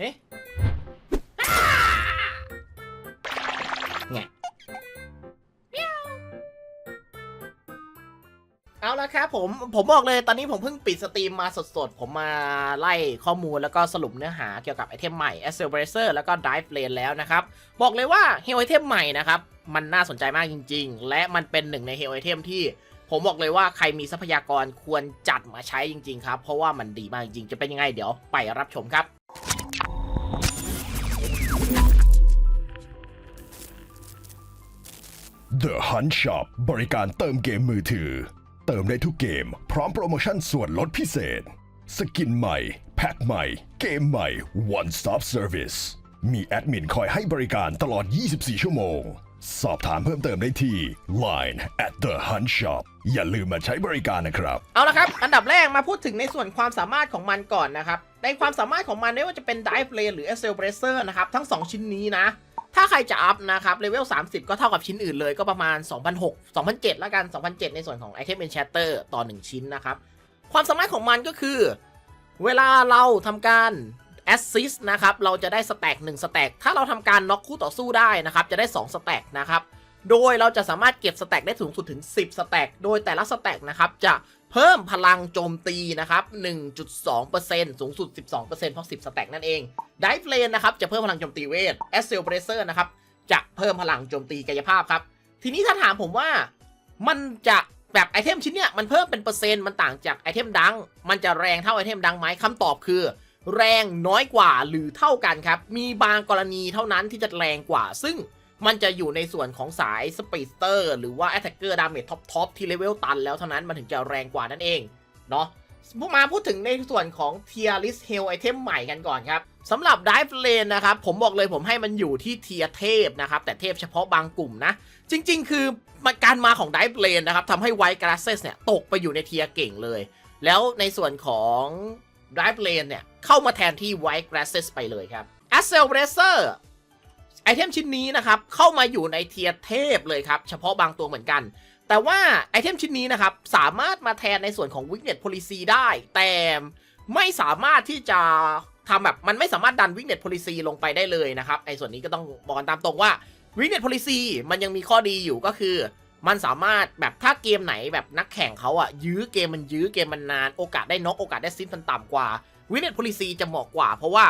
เฮ้ไงเอาละครับผมผมบอกเลยตอนนี้ผมเพิ่งปิดสตรีมมาสดๆ ผมมาไล่ข้อมูลแล้วก็สรุปเนื้อหาเกี่ยวกับไอเทมใหม่ a c c e l e r a t o r แล้วก็ Dive Lane แล้วนะครับ บอกเลยว่าเฮลไอเทมใหม่นะครับ มันน่าสนใจมากจริงๆ และมันเป็นหนึ่งในเฮลไอเทมที่ผมบอกเลยว่าใครมีทรัพยากรควรจัดมาใช้จริงๆครับ เพราะว่ามันดีมากจริงๆ จะเป็นยังไงเดี๋ยวไปรับชมครับ The Hunt Shop บริการเติมเกมมือถือ เติมได้ทุกเกม พร้อมโปรโมชั่นส่วนลดพิเศษ สกินใหม่ แพ็คใหม่ เกมใหม่ One Stop Service มีแอดมินคอยให้บริการตลอด 24 ชั่วโมง สอบถามเพิ่มเติมได้ที่ Line at the Hunt Shop อย่าลืมมาใช้บริการนะครับ เอาละครับ อันดับแรกมาพูดถึงในส่วนความสามารถของมันก่อนนะครับ ในความสามารถของมันไม่ว่าจะเป็น Dive Lane หรือ s e l b r a c e r นะครับ ทั้ง 2 ชิ้นนี้นะ ถ้าใครจะอัพนะครับเลเวล 30 ก็เท่ากับชิ้นอื่นเลยก็ประมาณ 2006 2007แล้วกัน 2007 ในส่วนของ Item Enchanter ต่อ 1 ชิ้นนะครับ ความสามารถของมันก็คือ เวลาเราทำการ Assist นะครับ เราจะได้สแต็ก1สแต็กถ้าเราทำการน็อกคู่ต่อสู้ได้นะครับ จะได้ 2 สแต็กนะครับ โดยเราจะสามารถเก็บสแต็กได้สูงสุดถึง 10 สแต็กโดยแต่ละสแต็กนะครับจะ เพิ่มพลังโจมตีนะครับ 1.2%สูงสุด 12%เพราะ 10 สแต็กนั่นเองไดิฟเลนนะครับ จะเพิ่มพลังโจมตีเวทแอสเซลเบรเซอร์นะครับ จะเพิ่มพลังโจมตีกายภาพครับ ทีนี้ถ้าถามผมว่ามันจะแบบไอเทมชิ้นเนี้ยมันเพิ่มเป็นเปอร์เซ็นต์มันต่างจากไอเทมดัง มันจะแรงเท่าไอเทมดังไหมคำตอบคือ แรงน้อยกว่าหรือเท่ากันครับ มีบางกรณีเท่านั้นที่จะแรงกว่า ซึ่ง มันจะอยู่ในส่วนของสายสปีดเตอร์หรือว่าแอตแทกเกอร์ดาเมจท็อปทอปที่เลเวลตันแล้วเท่านั้นมันถึงจะแรงกว่านั่นเองเนาะมาพูดถึงในส่วนของเทียริสเฮลไอเทมใหม่กันก่อนครับสำหรับ Dive Lane นะครับ ผมบอกเลยผมให้มันอยู่ที่เทียเทพนะครับ แต่เทพเฉพาะบางกลุ่มนะ จริง ๆ คือการมาของ Dive Lane นะครับทำให้ White Grasses เนี่ย ตกไปอยู่ในเทียเก่งเลย แล้วในส่วนของ Dive Lane เนี่ย เข้ามาแทนที่ White Grasses ไปเลยครับ a c c e l e r a t o r ไอเทมชิ้นนี้นะครับเข้ามาอยู่ในเทียเทพเลยครับ เฉพาะบางตัวเหมือนกัน แต่ว่าไอเทมชิ้นนี้นะครับสามารถมาแทนในส่วนของ Weakness Policy ได้ แต่ไม่สามารถที่จะทำแบบมันไม่สามารถดัน Weakness Policy ลงไปได้เลยนะครับไอส่วนนี้ก็ต้องบอกกันตามตรงว่า Weakness Policy มันยังมีข้อดีอยู่ก็คือ มันสามารถแบบถ้าเกมไหนแบบนักแข่งเขาอะยื้อเกมมันยื้อเกมมันนานโอกาสได้น็อกโอกาสได้ซิปมันต่ำกว่า Weakness Policy จะเหมาะกว่า เพราะว่า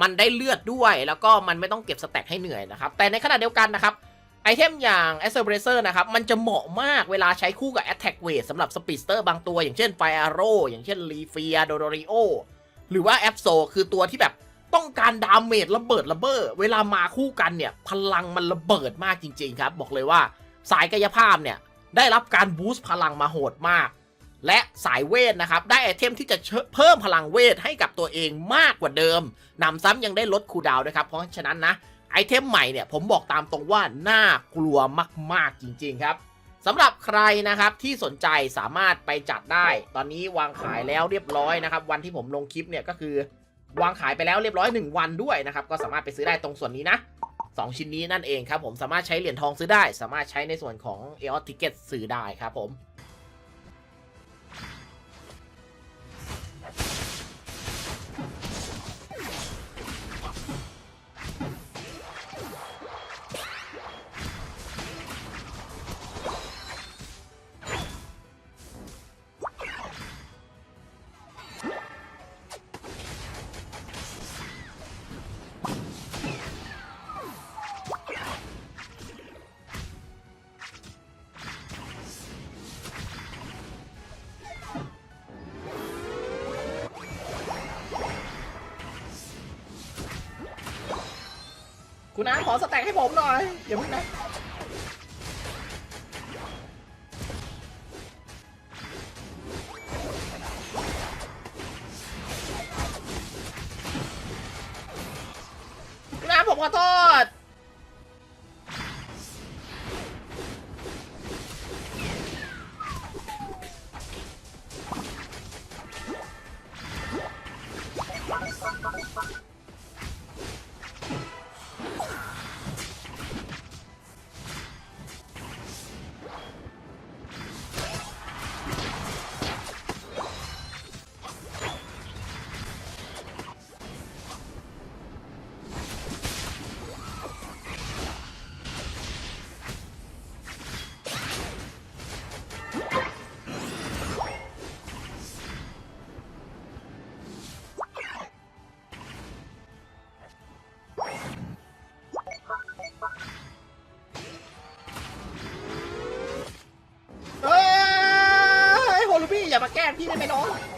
มันได้เลือดด้วย แล้วก็มันไม่ต้องเก็บสแต็กให้เหนื่อยนะครับ แต่ในขณะเดียวกันนะครับไอเทมอย่าง a c c e l e r a t o r นะครับ มันจะเหมาะมากเวลาใช้คู่กับ Attack Weight สำหรับ Speedster บางตัว อย่างเช่น Fire Arrow อย่างเช่น l e f i a d o d o r i o หรือว่า a b s o คือตัวที่แบบต้องการดาเมจระเบิดระเบ้อเวลามาคู่กันเนี่ย พลังมันระเบิดมากจริง ๆ ครับ บอกเลยว่าสายกายภาพเนี่ย ได้รับการบูสต์พลังมาโหดมาก และสายเวทนะครับ ได้ไอเทมที่จะเพิ่มพลังเวทให้กับตัวเองมากกว่าเดิมนำซ้ำยังได้ลดคูดาวด้วยครับ เพราะฉะนั้นนะไอเทมใหม่เนี่ยผมบอกตามตรงว่าน่ากลัวมากๆจริงๆครับสำหรับใครนะครับที่สนใจสามารถไปจัดได้ ตอนนี้วางขายแล้วเรียบร้อยนะครับ วันที่ผมลงคลิปเนี่ยก็คือ วางขายไปแล้วเรียบร้อย 1 วันด้วยนะครับ ก็สามารถไปซื้อได้ตรงส่วนนี้นะ 2 ชิ้นนี้นั่นเองครับผมสามารถใช้เหรียญทองซื้อได้ สามารถใช้ในส่วนของ e o s Ticket ซื้อได้ครับผม น้าขอสแต็กให้ผมหน่อยอย่าพึ่งนะนะผมขอโทษ ง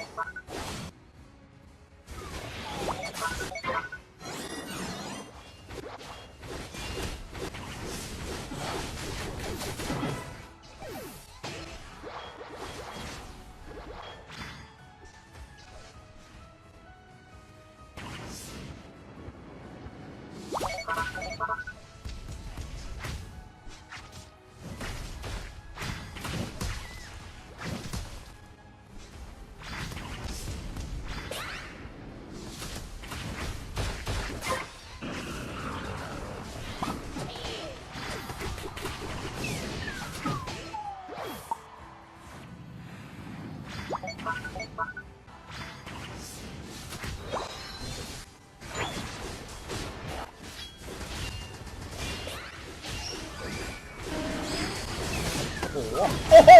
โอ้โห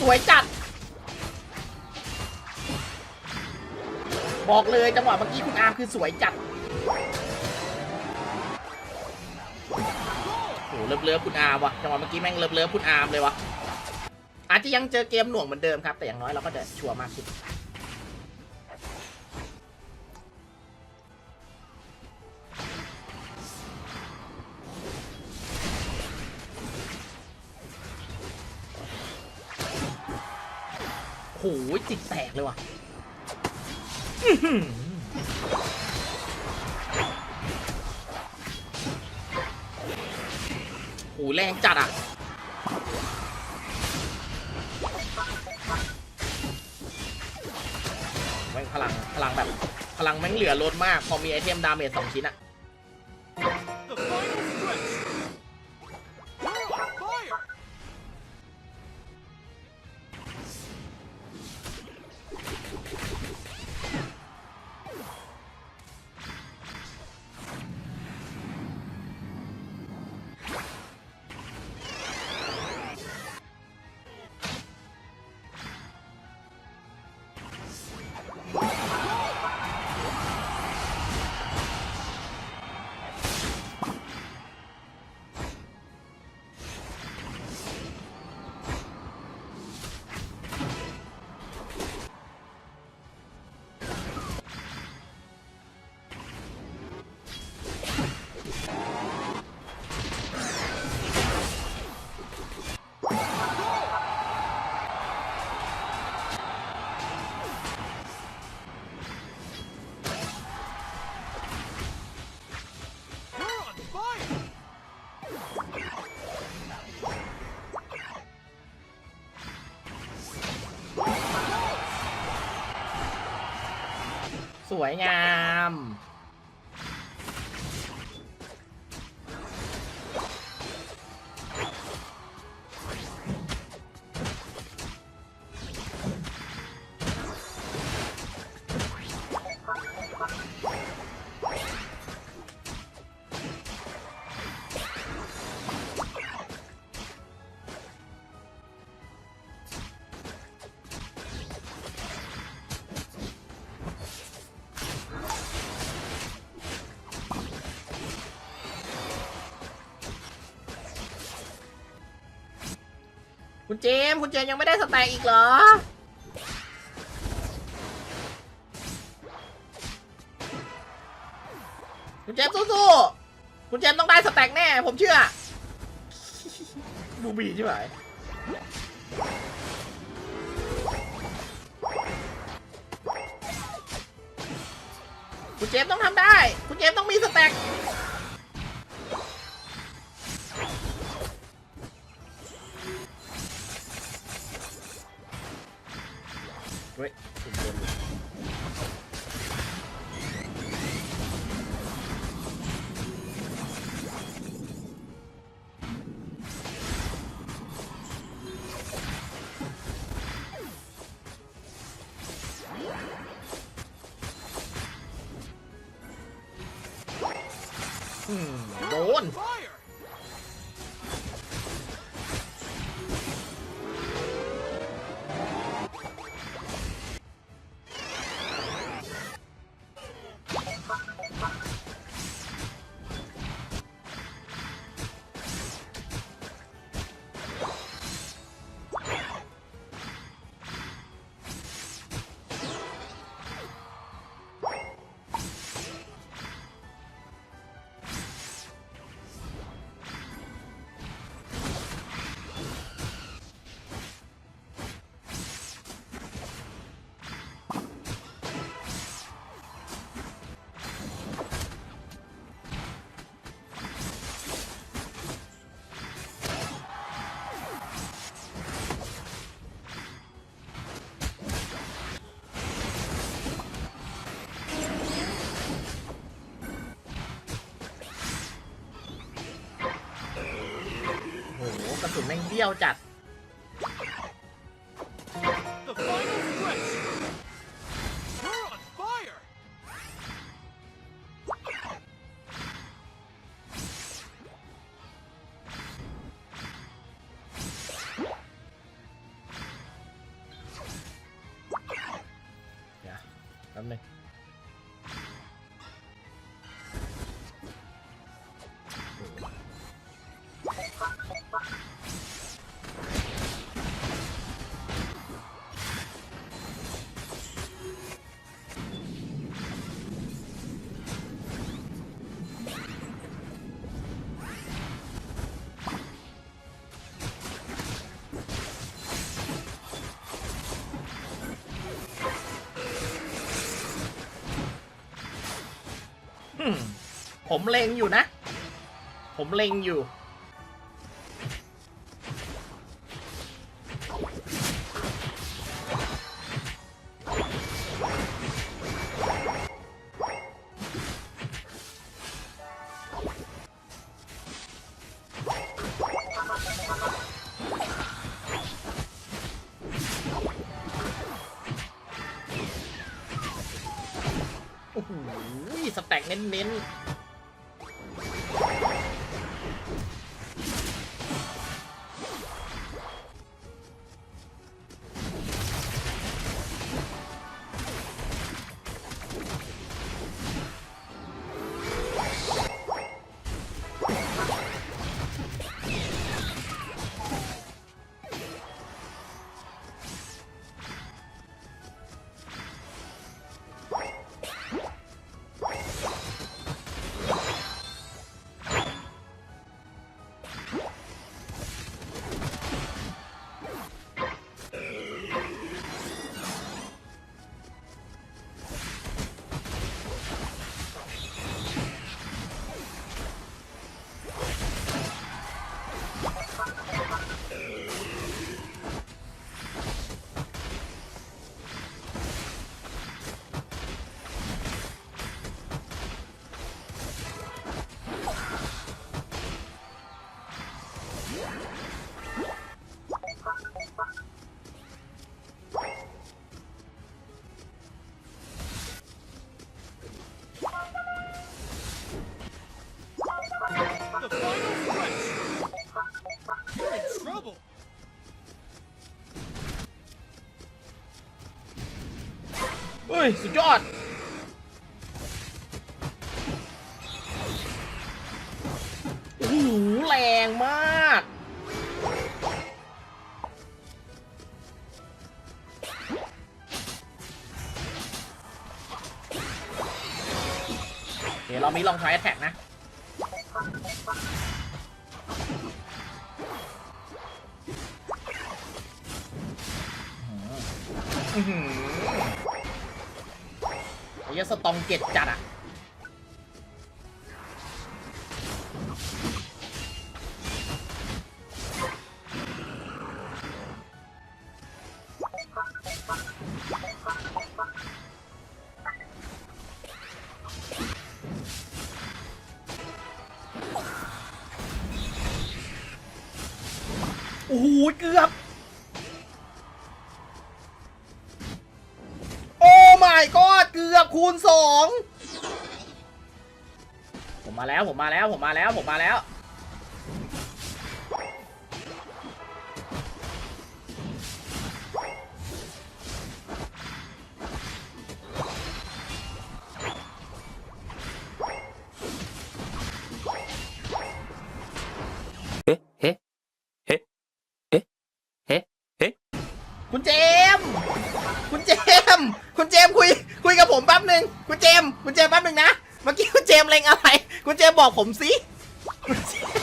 สวยจัด บอกเลยจังหวะเมื่อกี้คุณอาร์มคือสวยจัด โอ้โหเลิฟเลิฟคุณอาร์มวะจังหวะเมื่อกี้แม่งเลิฟเลิฟคุณอาร์มเลยวะอาจจะยังเจอเกมหน่วงเหมือนเดิมครับ แต่อย่างน้อยเราก็จะชัวร์มากขึ้น โอ้โหจิตแตกเลยว่ะหือโอ้โหแรงจัดอะแม่งพลัง พลังแบบ พลังแม่งเหลือล้นมาก พอมีไอเทมดาเมจสองชิ้นอะ สวยงา คุณเจมส์คุณเจมส์ยังไม่ได้สแต็กอีกเหรอ คุณเจมส์สู้ๆคุณเจมส์ต้องได้สแต็กแน่ ผมเชื่อบูบีใช่ไหมคุณเจมส์ต้องทำได้ คุณเจมส์ต้องมีสแต็ก เฮ้ยคุณเจ สุนแม่งเบี้ยวจัดแป๊บนึง ผมเล็งอยู่นะ ผมเล็งอยู่ โอ้โหสแต็กเน้นๆ สุดยอด โอ้โหแรงมาก เดี๋ยวเรามีลองใช้แท็กนะอื้อหือ อ้ยสตองเก็ตจัดอะโอ้โหเกือบับคูณสองผมมาแล้วผมมาแล้วผมมาแล้วผมมาแล้ว เอ๊ะเอ๊ะเอ๊ะเอ๊ะเอ๊ะคุณเจมส์คุณเจมส์ คุณเจมคุย คุยกับผมแป๊บหนึ่งคุณเจมคุณเจมแป๊บหนึ่งนะ เมื่อกี้คุณเจมเล็งอะไร คุณเจมบอกผมสิคุณเจม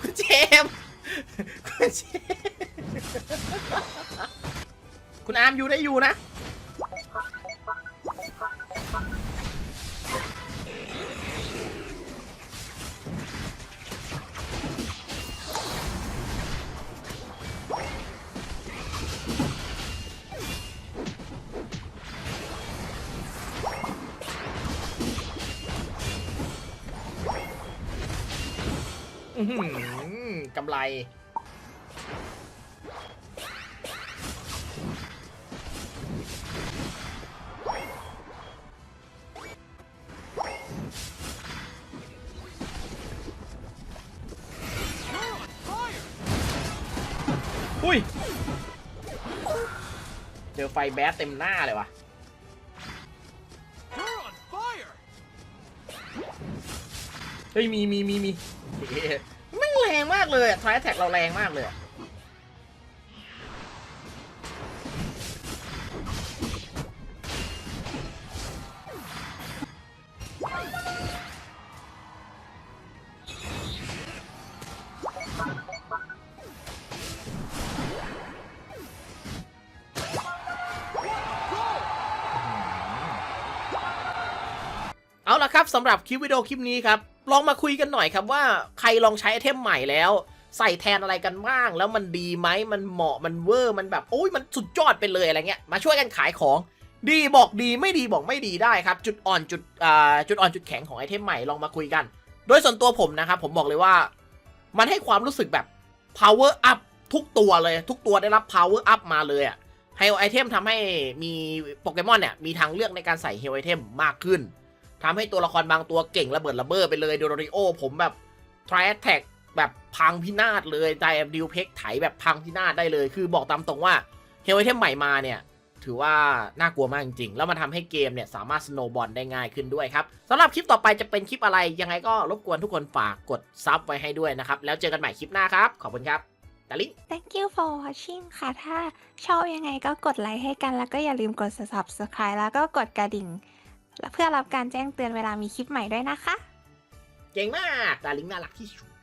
คุณเจมคุณอาร์มอยู่ได้อยู่นะ กำไร You're on fire! อุ้ย เจอไฟแบสเต็มหน้าเลยวะ You're on fire! เฮ้ย มีมีมีมีเฮ้ยไม่ง แรงมากเลยทรายแท็กเราแรงมากเลยเอาละครับสำหรับคลิปวิดีโอคลิปนี้ครับ ลองมาคุยกันหน่อยครับว่าใครลองใช้ไอเทมใหม่แล้ว ใส่แทนอะไรกันบ้าง แล้วมันดีไหมมันเหมาะมันเวอร์มันแบบโอ้ยมันสุดยอดไปเลยอะไรเงี้ยมาช่วยกันขายของ ดีบอกดีไม่ดีบอกไม่ดีได้ครับ จุดอ่อนจุดอ่าจุดอ่อนจุดแข็งของไอเทมใหม่ลองมาคุยกัน โดยส่วนตัวผมนะครับผมบอกเลยว่า มันให้ความรู้สึกแบบ power up ทุกตัวเลย ทุกตัวได้รับ power up มาเลยอะไฮไอเทมทำให้มีโปเกมอนเนี่ยมีทางเลือกในการใส่เฮลไอเทมมากขึ้น ทำให้ตัวละครบางตัวเก่งระเบิดระเบ้อไปเลยโดโรริโอ ผมแบบทริแอตแทกแบบพังพินาศเลยไดแอดิวเพกไถแบบพังพินาศได้เลย คือบอกตามตรงว่าเฮลไอเทมใหม่มาเนี่ย ถือว่าน่ากลัวมากจริงๆ แล้วมันทำให้เกมเนี่ยสามารถสโนบอลได้ง่ายขึ้นด้วยครับสำหรับคลิปต่อไปจะเป็นคลิปอะไร ยังไงก็รบกวนทุกคนฝากกดซับไว้ให้ด้วยนะครับ แล้วเจอกันใหม่คลิปหน้าครับ ขอบคุณครับดาลิง Thank you for watching ค่ะ ถ้าชอบยังไงก็กดไลค์ให้กันแล้วก็อย่าลืมกด subscribe แล้วก็กดกระดิ่ง เพื่อรับการแจ้งเตือนเวลามีคลิปใหม่ด้วยนะคะ เก่งมากดาลิงน่ารักที่สุด